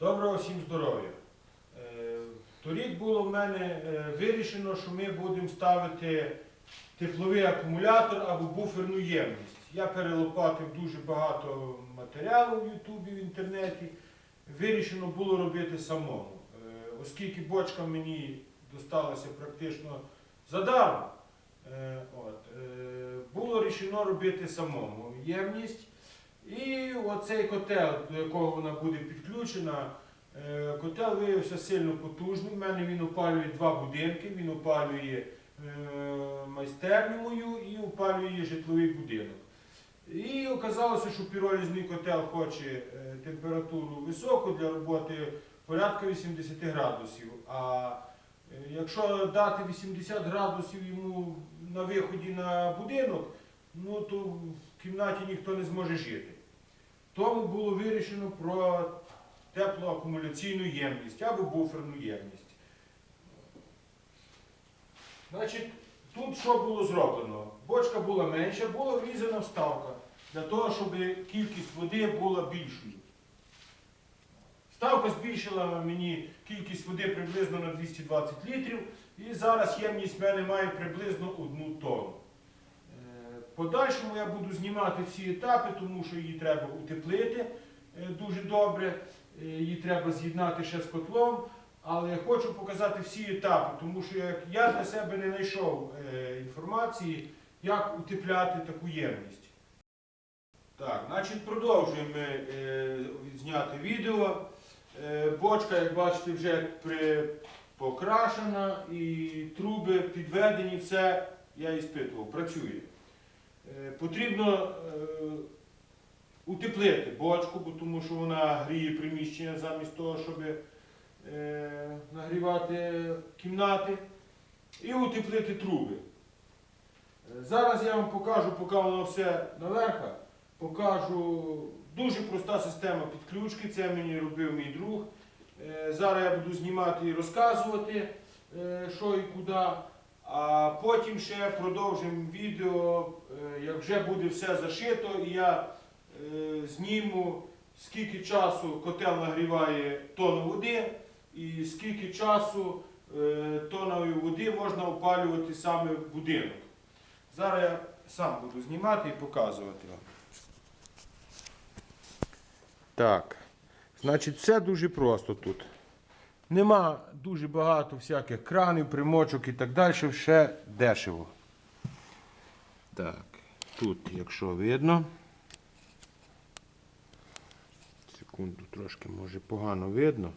Доброго всім здоров'я. Е, Торік було в мене е, вирішено, що ми будемо ставити тепловий акумулятор або буферну ємність. Я перелопатив дуже багато матеріалу в Ютубі, в інтернеті. Вирішено було робити самому. Е, Оскільки бочка мені досталася практично задармо, е, було рішено робити самому ємність. І оцей котел, до якого вона буде підключена, е, котел виявився сильно потужним. У мене він опалює два будинки, він опалює е, майстерню мою і опалює житловий будинок. І оказалося, що піролізний котел хоче е, температуру високу для роботи порядка 80 градусів. А якщо дати 80 градусів йому на виході на будинок, ну то в кімнаті ніхто не зможе жити. Тому було вирішено про теплоакумуляційну ємність або буферну ємність. Значить, тут що було зроблено? Бочка була менша, була врізана вставка для того, щоб кількість води була більшою. Ставка збільшила мені кількість води приблизно на 220 літрів, і зараз ємність в мене має приблизно одну тонну. Подальшому я буду знімати всі етапи, тому що її треба утеплити е, дуже добре, е, її треба з'єднати ще з котлом. Але я хочу показати всі етапи, тому що я для себе не знайшов е, інформації, як утепляти таку ємність. Так, значить продовжуємо зняти відео. Бочка, як бачите, вже покрашена і труби підведені, все я іспитував, працює. Е, потрібно е, утеплити бочку, бо тому що вона гріє приміщення замість того, щоб е, нагрівати кімнати і утеплити труби. Зараз я вам покажу, поки воно все наверх, покажу дуже проста система підключки. Це мені робив мій друг. Зараз я буду знімати і розказувати, що і куди. А потім ще продовжимо відео, е, як вже буде все зашито, і я е, зніму, скільки часу котел нагріває тонну води, і скільки часу е, тонною води можна опалювати саме в будинок. Зараз я сам буду знімати і показувати вам. Так, значить, все дуже просто тут. Нема дуже багато всяких кранів, примочок і так далі, ще дешево. Так, тут, якщо видно. Секунду, трошки може погано видно.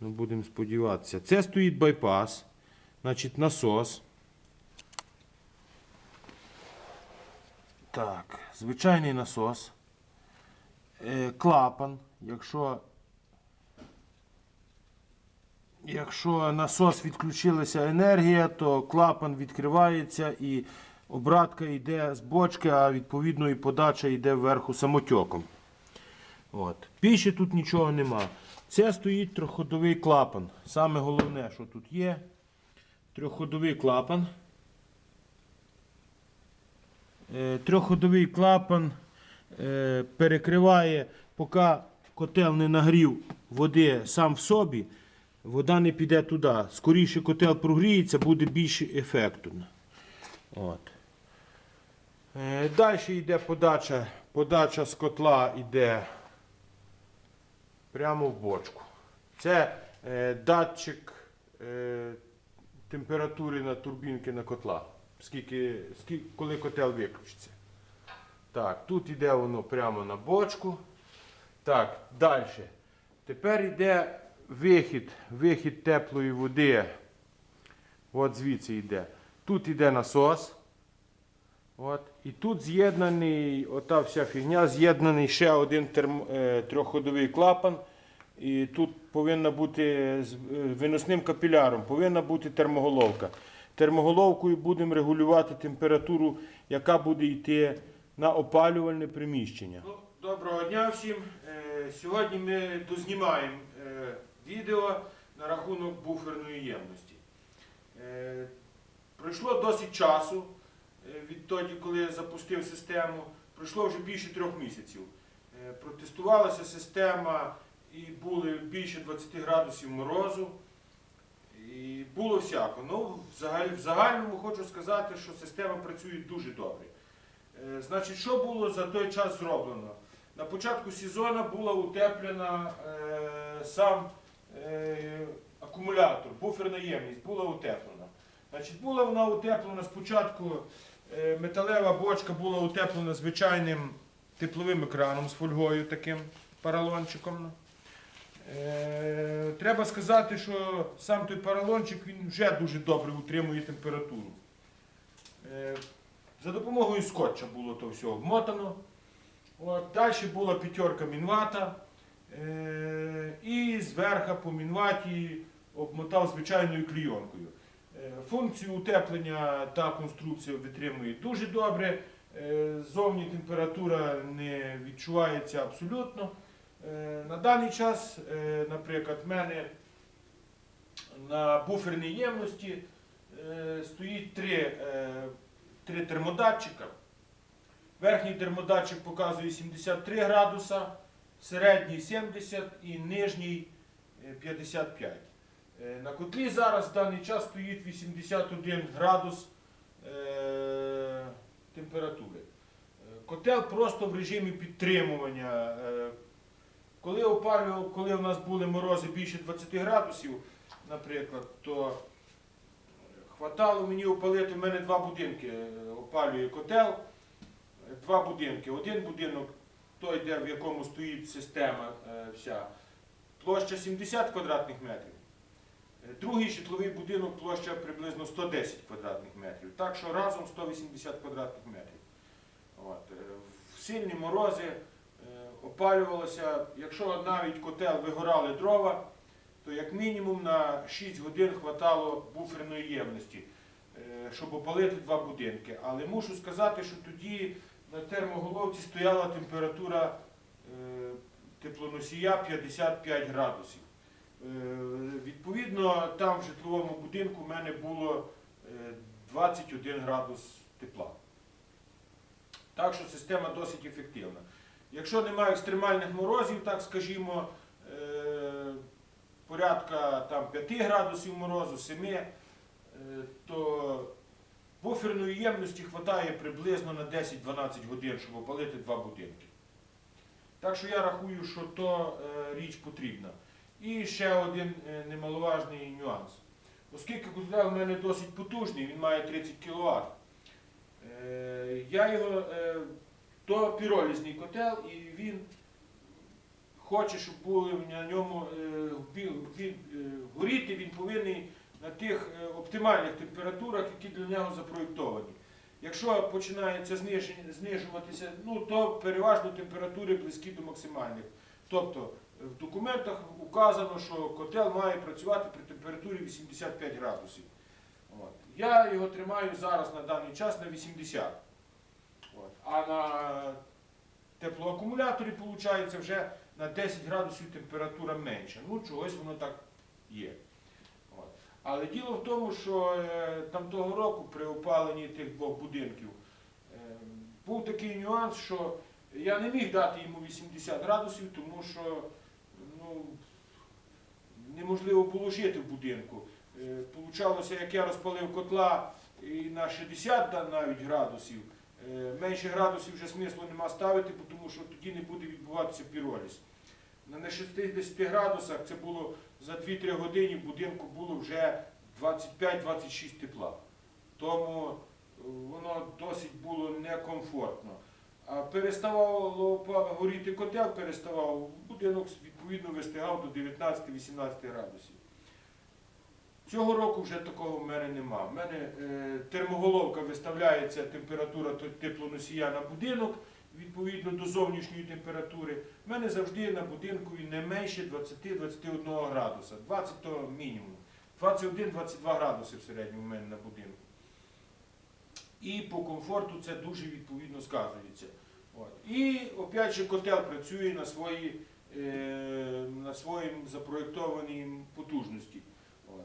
Ну, будемо сподіватися. Це стоїть байпас, значить насос. Так, звичайний насос. Е, клапан, якщо Якщо насос відключилася енергія, то клапан відкривається і обратка йде з бочки, а відповідно і подача йде вверху самотьоком. От. Більше тут нічого нема. Це стоїть трьохходовий клапан. Саме головне, що тут є, трьохходовий клапан. Е, Трьохходовий клапан е, перекриває, поки котел не нагрів води сам в собі, вода не піде туди. Скоріше котел прогріється, буде більше ефекту. От. Е, Далі йде подача. Подача з котла йде прямо в бочку. Це е, датчик е, температури на турбінки на котла. Скільки, скільки, коли котел виключиться. Так, тут йде воно прямо на бочку. Так, далі. Тепер йде вихід, вихід теплої води. От звідси йде. Тут йде насос. От. І тут з'єднаний, ота вся фігня, з'єднаний ще один терм, е, трьохходовий клапан. І тут повинна бути з е, виносним капіляром, повинна бути термоголовка. Термоголовкою будемо регулювати температуру, яка буде йти на опалювальне приміщення. Ну, доброго дня всім. Е, Сьогодні ми дознімаємо відео на рахунок буферної ємності. Е, Пройшло досить часу е, відтоді, коли я запустив систему. Пройшло вже більше трьох місяців. Е, Протестувалася система і були більше 20 градусів морозу. І було всяко. Ну, в загальному хочу сказати, що система працює дуже добре. Значить, що було за той час зроблено? На початку сезону була утеплена е, сам акумулятор, буферна ємність була утеплена. Значить, була вона утеплена спочатку, е, металева бочка була утеплена звичайним тепловим екраном з фольгою таким поролончиком. Е, треба сказати, що сам той поролончик він вже дуже добре утримує температуру. Е, за допомогою скотча було то все обмотано. От, далі була п'ятерка мінвата. Е, і зверху по мінваті обмотав звичайною клійонкою. Е, функцію утеплення та конструкція витримує дуже добре. Е, зовні температура не відчувається абсолютно. На даний час, наприклад, в мене на буферній ємності стоїть три, три термодатчика. Верхній термодатчик показує 73 градуса, середній 70 і нижній е, 55. Е, На котлі зараз в даний час стоїть 81 градус е, температури. Е, Котел просто в режимі підтримування. Е, Коли опалював, коли в нас були морози більше 20 градусів, наприклад, то хватало мені опалити, в мене два будинки е, опалює котел, е, два будинки. Один будинок, той, де, в якому стоїть система е, вся, площа 70 квадратних метрів. Е, Другий житловий будинок площа приблизно 110 квадратних метрів. Так що разом 180 квадратних метрів. От. е, В сильні морози опалювалося, якщо навіть котел вигорали дрова, то як мінімум на 6 годин хватало буферної ємності, щоб опалити два будинки. Але мушу сказати, що тоді на термоголовці стояла температура е, теплоносія 55 градусів. Е, Відповідно, там в житловому будинку в мене було е, 21 градус тепла. Так що система досить ефективна. Якщо немає екстремальних морозів, так скажімо, е, порядка там, 5 градусів морозу, 7, е, то буферної ємності вистачає приблизно на 10-12 годин, щоб опалити два будинки. Так що я рахую, що то е, річ потрібна. І ще один е, немаловажний нюанс. Оскільки котел в мене досить потужний, він має 30 кВт, е, я його, то піролізний котел, і він хоче, щоб на ньому горіти, він повинен на тих е, оптимальних температурах, які для нього запроєктовані. Якщо починається знижуватися, ну, то переважно температури близькі до максимальних. Тобто е, в документах указано, що котел має працювати при температурі 85 градусів. От. Я його тримаю зараз на даний час на 80. От. А на теплоакумуляторі виходить вже на 10 градусів температура менша. Ну, чогось воно так є. Але діло в тому, що е, там того року при опаленні тих двох будинків е, був такий нюанс, що я не міг дати йому 80 градусів, тому що ну, неможливо було жити в будинку. Е, Получалося, як я розпалив котла і на 60 навіть градусів, менше градусів вже смислу нема ставити, тому що тоді не буде відбуватися піроліз. На 60 градусах це було за 2-3 години в будинку було вже 25-26 тепла. Тому е, воно досить було некомфортно. А переставало горіти котел, переставав, будинок відповідно вистигав до 19-18 градусів. Цього року вже такого в мене нема. В мене е, термоголовка виставляється температура теплоносія на будинок відповідно до зовнішньої температури. В мене завжди на будинку не менше 20-21 градуса. 20 то мінімум. 21-22 градуси в середньому в мене на будинку. І по комфорту це дуже відповідно сказується. От. І опять же котел працює на своїй е, на своїм запроєктованій потужності. От.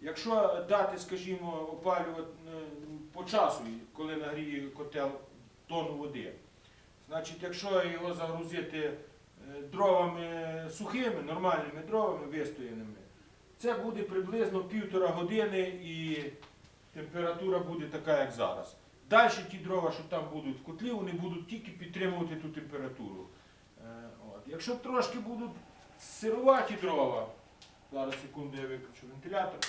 Якщо дати, скажімо, опалювати е, по часу, коли нагріє котел тонну води, значить, якщо його загрузити е, дровами сухими, нормальними дровами вистояними, це буде приблизно півтора години і температура буде така, як зараз. Далі ті дрова, що там будуть в котлі, вони будуть тільки підтримувати ту температуру. Е, От. Якщо трошки будуть сируваті дрова, зараз секунду я виключу вентилятор.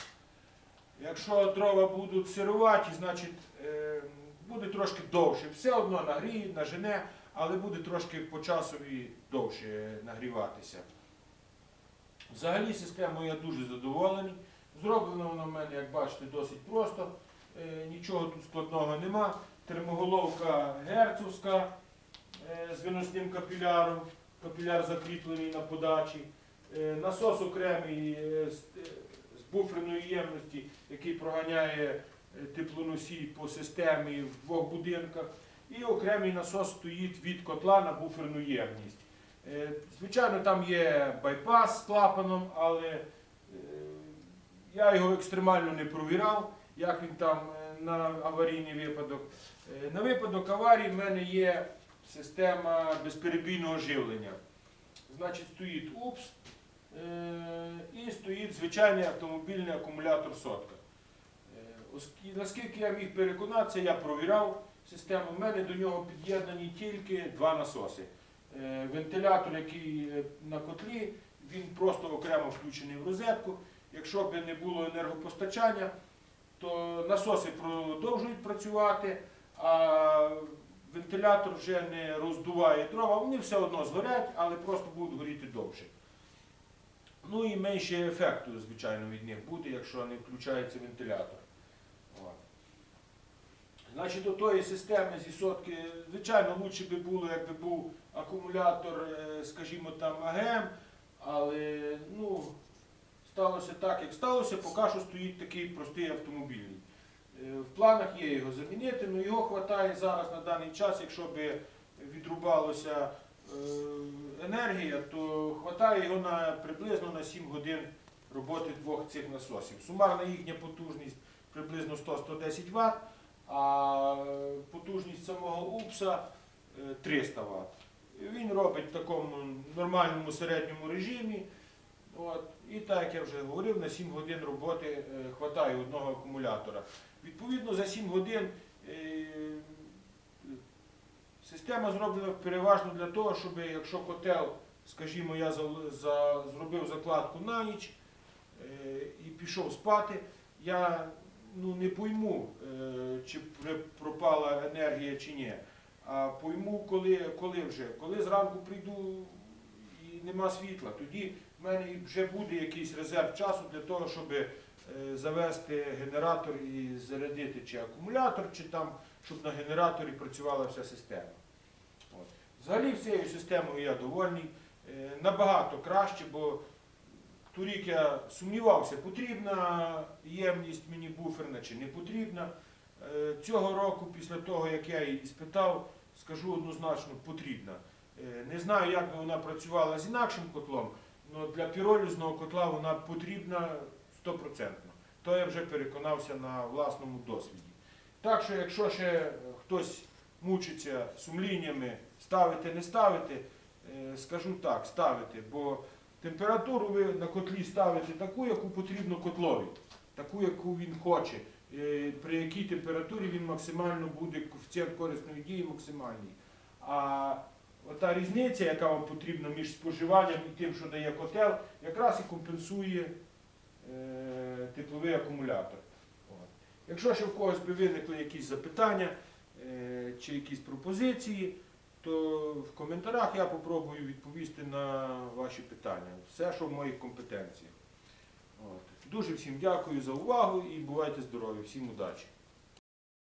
Якщо дрова будуть сируваті, значить е, буде трошки довше. Все одно нагріє, нажене, але буде трошки по часові довше нагріватися. Взагалі системою я дуже задоволений. Зроблено воно в мене, як бачите, досить просто. Е, Нічого тут складного нема. Термоголовка герцовська е, з виносним капіляром. Капіляр закріплений на подачі. Е, Насос окремий з, буферної ємності, який проганяє теплоносій по системі в двох будинках. І окремий насос стоїть від котла на буферну ємність. Е, Звичайно, там є байпас з клапаном, але е, я його екстремально не провірав, як він там е, на аварійний випадок. На випадок аварії в мене є система безперебійного живлення. Значить, стоїть УПС і стоїть звичайний автомобільний акумулятор сотка. Наскільки я міг переконатися, я провіряв систему. У мене до нього під'єднані тільки два насоси. Е, Вентилятор, який е, на котлі, він просто окремо включений в розетку. Якщо б не було енергопостачання, то насоси продовжують працювати, а вентилятор вже не роздуває дрова, вони все одно згорять, але просто будуть горіти довше. Ну і менше ефекту, звичайно, від них буде, якщо не включається вентилятор. Значить, до тої системи зі сотки, звичайно, лучше би було, якби був акумулятор, е, скажімо там, АГМ, але ну, сталося так, як сталося, поки що стоїть такий простий автомобільний. Е, В планах є його замінити, але його вистачає зараз на даний час, якщо б відрубалося е, енергія, то вистачає його на приблизно на 7 годин роботи двох цих насосів. Сумарна їхня потужність приблизно 100-110 Вт, а потужність самого УПСа е, 300 Вт. Він робить в такому нормальному середньому режимі. От. І так, як я вже говорив, на 7 годин роботи вистачає одного акумулятора. Відповідно, за 7 годин е, система зроблена переважно для того, щоб якщо котел, скажімо, я за, зробив закладку на ніч е, і пішов спати, я ну, не пойму, е, чи пропала енергія чи ні. А пойму, коли, коли вже. Коли зранку прийду і нема світла, тоді в мене вже буде якийсь резерв часу для того, щоб е, завести генератор і зарядити чи акумулятор, чи там, щоб на генераторі працювала вся система. От. Взагалі всією системою я довольний. Е, Набагато краще, бо торік я сумнівався, потрібна ємність мені буферна чи не потрібна. Е, Цього року, після того, як я її спитав, скажу однозначно потрібна. Е, Не знаю, як би вона працювала з інакшим котлом, але для піролізного котла вона потрібна стопроцентно. То я вже переконався на власному досвіді. Так що, якщо ще хтось мучиться сумліннями, ставити, не ставити, е, скажу так, ставити, бо температуру ви на котлі ставите таку, яку потрібно котлові, таку, яку він хоче, е, при якій температурі він максимально буде коефіцієнт корисної дії максимальний. А ота різниця, яка вам потрібна між споживанням і тим, що дає котел, якраз і компенсує е, тепловий акумулятор. Якщо ще в когось би виникли якісь запитання е, чи якісь пропозиції, то в коментарях я попробую відповісти на ваші питання. Все, що в моїх компетенціях. От. Дуже всім дякую за увагу і бувайте здорові, всім удачі!